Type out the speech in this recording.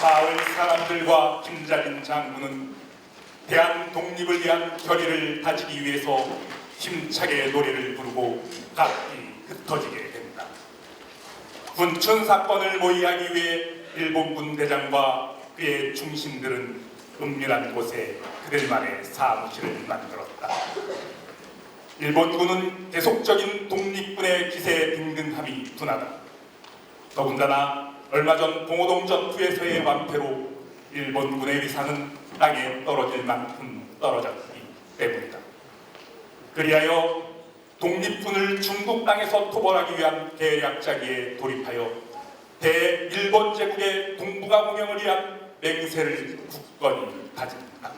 마을 사람들과 김자린 장군은 대한 독립을 위한 결의를 다지기 위해서 힘차게 노래를 부르고 각기 흩어지게 됩니다. 군춘 사건을 모의하기 위해 일본군 대장과 그의 중심들은 은밀한 곳에 그들만의 사무실을 만들었다. 일본군은 계속적인 독립군의 기세에 등등함이 둔하다. 더군다나 얼마 전 봉오동 전투에서의 완패로 일본군의 위상은 땅에 떨어질 만큼 떨어졌기 때문이다. 그리하여 독립군을 중국 땅에서 토벌하기 위한 계략자기에 돌입하여 대일본 제국의 동북아 공영을 위한 맹세를 굳건히 다진다.